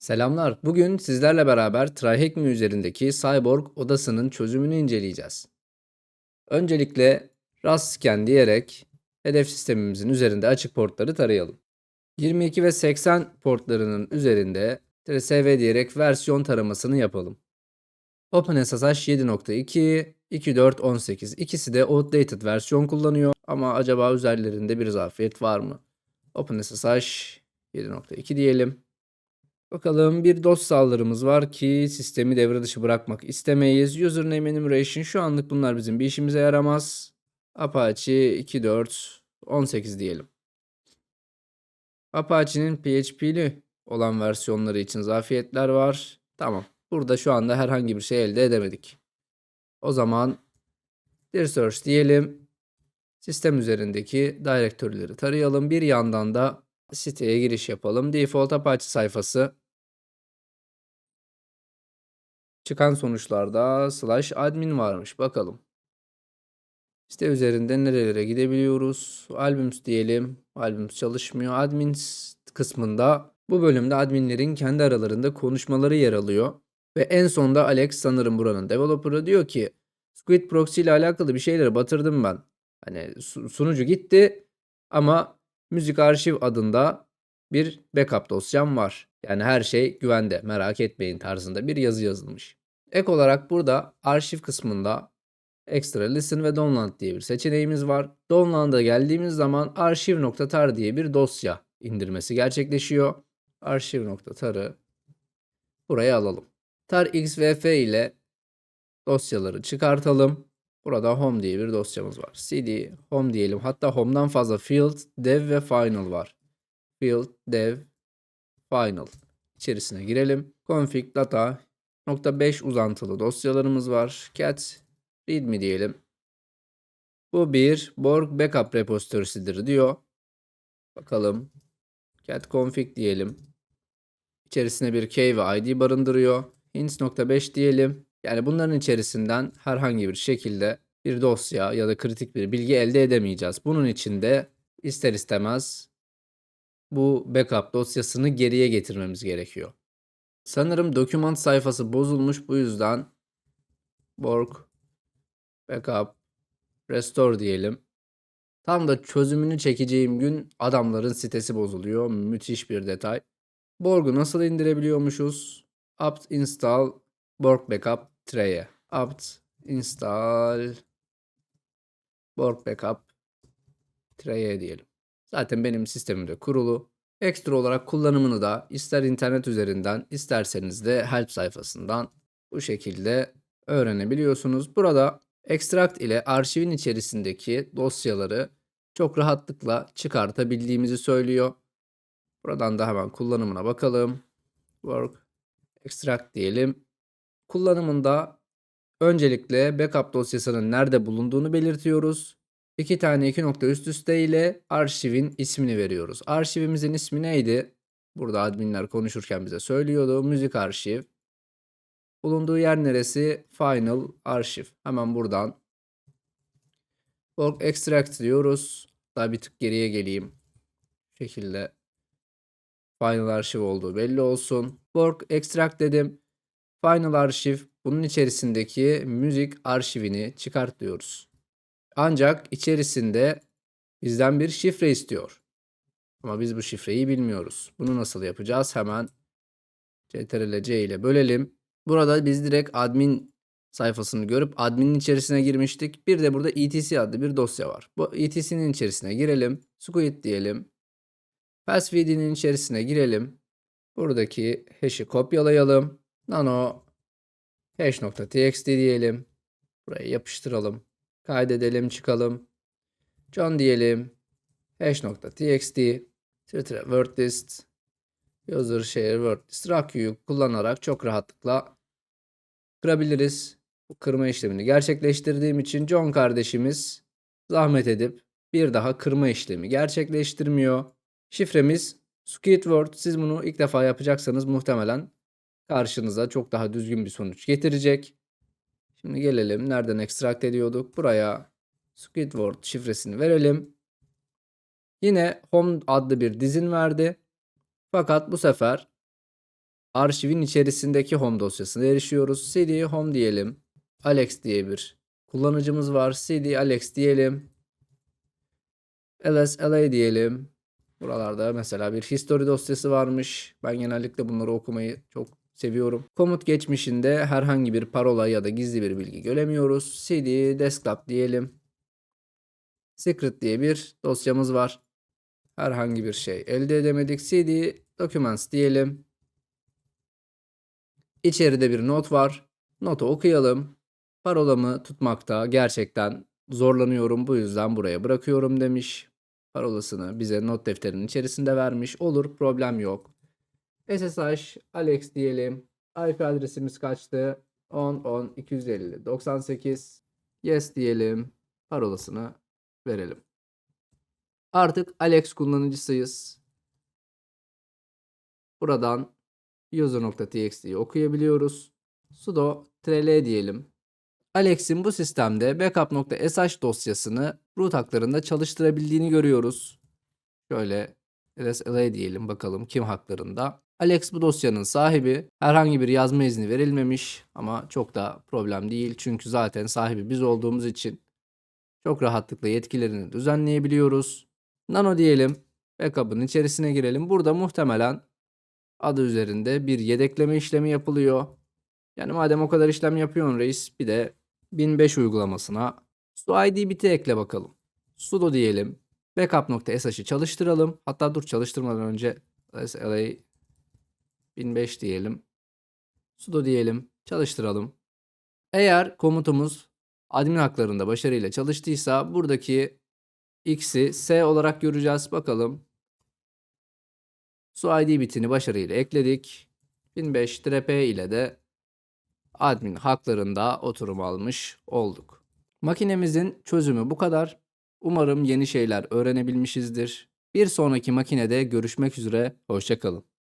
Selamlar. Bugün sizlerle beraber TryHackMe üzerindeki Cyborg odasının çözümünü inceleyeceğiz. Öncelikle scan diyerek hedef sistemimizin üzerinde açık portları tarayalım. 22 ve 80 portlarının üzerinde TRSV diyerek versiyon taramasını yapalım. OpenSSH 7.2, 2.4.18 ikisi de outdated versiyon kullanıyor ama acaba üzerlerinde bir zafiyet var mı? OpenSSH 7.2 diyelim. Bakalım bir DOS saldırımız var ki sistemi devre dışı bırakmak istemeyiz. Username enumeration şu anlık bunlar bizim bir işimize yaramaz. Apache 2.4.18 diyelim. Apache'nin PHP'li olan versiyonları için zafiyetler var. Tamam. Burada şu anda herhangi bir şey elde edemedik. O zaman dir search diyelim. Sistem üzerindeki direktörleri tarayalım. Bir yandan da siteye giriş yapalım. Default Apache sayfası. Çıkan sonuçlarda slash admin varmış. Bakalım. Site üzerinde nerelere gidebiliyoruz? Albums diyelim. Albums çalışmıyor. Admins kısmında bu bölümde adminlerin kendi aralarında konuşmaları yer alıyor. Ve en sonda Alex sanırım buranın developer'ı diyor ki Squid Proxy ile alakalı bir şeyleri batırdım ben. Hani su- sunucu gitti ama müzik arşiv adında bir backup dosyam var. Yani her şey güvende merak etmeyin tarzında bir yazı yazılmış. Ek olarak burada arşiv kısmında Extra Listen ve Download diye bir seçeneğimiz var. Download'a geldiğimiz zaman arşiv.tar diye bir dosya indirmesi gerçekleşiyor. Arşiv.tar'ı buraya alalım. tar xvf ile dosyaları çıkartalım. Burada home diye bir dosyamız var. cd home diyelim. Hatta home'dan fazla field, dev ve final var. Field, dev, final. İçerisine girelim. Config data .5 uzantılı dosyalarımız var. cat readme diyelim. Bu bir Borg backup repository'sidir diyor. Bakalım. cat config diyelim. İçerisine bir key ve id barındırıyor. hints.5 diyelim. Yani bunların içerisinden herhangi bir şekilde bir dosya ya da kritik bir bilgi elde edemeyeceğiz. Bunun için de ister istemez bu backup dosyasını geriye getirmemiz gerekiyor. Sanırım doküman sayfası bozulmuş bu yüzden Borg backup restore diyelim. Tam da çözümünü çekeceğim gün adamların sitesi bozuluyor. Müthiş bir detay. Borg'u nasıl indirebiliyormuşuz? apt install Borg backup tray'e. apt install Borg backup tray'e diyelim. Zaten benim sistemimde kurulu. Ekstra olarak kullanımını da ister internet üzerinden isterseniz de help sayfasından bu şekilde öğrenebiliyorsunuz. Burada extract ile arşivin içerisindeki dosyaları çok rahatlıkla çıkartabildiğimizi söylüyor. Buradan da hemen kullanımına bakalım. Work extract diyelim. Kullanımında öncelikle backup dosyasının nerede bulunduğunu belirtiyoruz. İki tane iki nokta üst üste ile arşivin ismini veriyoruz. Arşivimizin ismi neydi? Burada adminler konuşurken bize söylüyordu. Müzik arşiv. Bulunduğu yer neresi? Final arşiv. Hemen buradan Borg extract diyoruz. Daha bir tık geriye geleyim. Bu şekilde final arşiv olduğu belli olsun. Borg extract dedim. Final arşiv bunun içerisindeki müzik arşivini çıkart diyoruz. Ancak içerisinde bizden bir şifre istiyor. Ama biz bu şifreyi bilmiyoruz. Bunu nasıl yapacağız? Hemen ctrl c ile bölelim. Burada biz direkt admin sayfasını görüp adminin içerisine girmiştik. Bir de burada etc adlı bir dosya var. Bu etc'nin içerisine girelim. Squid diyelim. Passwd'nin içerisine girelim. Buradaki hash'i kopyalayalım. Nano hash.txt diyelim. Buraya yapıştıralım. Kaydedelim çıkalım. John diyelim. Hash.txt Twitter word list user share word list kullanarak çok rahatlıkla kırabiliriz. Bu kırma işlemini gerçekleştirdiğim için John kardeşimiz zahmet edip bir daha kırma işlemi gerçekleştirmiyor. Şifremiz Squidward. Siz bunu ilk defa yapacaksanız muhtemelen karşınıza çok daha düzgün bir sonuç getirecek. Şimdi gelelim. Nereden extract ediyorduk? Buraya Squidward şifresini verelim. Yine home adlı bir dizin verdi. Fakat bu sefer arşivin içerisindeki home dosyasına erişiyoruz. cd home diyelim. Alex diye bir kullanıcımız var. cd alex diyelim. ls.la diyelim. Buralarda mesela bir history dosyası varmış. Ben genellikle bunları okumayı çok seviyorum. Komut geçmişinde herhangi bir parola ya da gizli bir bilgi göremiyoruz. cd desktop diyelim. Secret diye bir dosyamız var. Herhangi bir şey elde edemedik. cd documents diyelim. İçeride bir not var. Notu okuyalım. Parolamı tutmakta gerçekten zorlanıyorum. Bu yüzden buraya bırakıyorum demiş. Parolasını bize not defterinin içerisinde vermiş. Olur problem yok. SSH Alex diyelim. IP adresimiz kaçtı? 10 10 250 98 Yes diyelim. Parolasını verelim. Artık Alex kullanıcısıyız. Buradan user.txt'yi okuyabiliyoruz. sudo trl diyelim. Alex'in bu sistemde backup.sh dosyasını root haklarında çalıştırabildiğini görüyoruz. Şöyle ls.la diyelim bakalım kim haklarında. Alex bu dosyanın sahibi. Herhangi bir yazma izni verilmemiş ama çok da problem değil. Çünkü zaten sahibi biz olduğumuz için çok rahatlıkla yetkilerini düzenleyebiliyoruz. Nano diyelim. Backup'ın içerisine girelim. Burada muhtemelen adı üzerinde bir yedekleme işlemi yapılıyor. Yani madem o kadar işlem yapıyorsun reis bir de 1005 uygulamasına su id biti ekle bakalım. sudo diyelim. Backup.sh'ı çalıştıralım. Hatta dur çalıştırmadan önce sla 1005 diyelim. sudo diyelim. Çalıştıralım. Eğer komutumuz admin haklarında başarıyla çalıştıysa buradaki x'i s olarak göreceğiz. Bakalım. Su ID bitini başarıyla ekledik. 1005 p ile de admin haklarında oturum almış olduk. Makinemizin çözümü bu kadar. Umarım yeni şeyler öğrenebilmişizdir. Bir sonraki makinede görüşmek üzere. Hoşçakalın.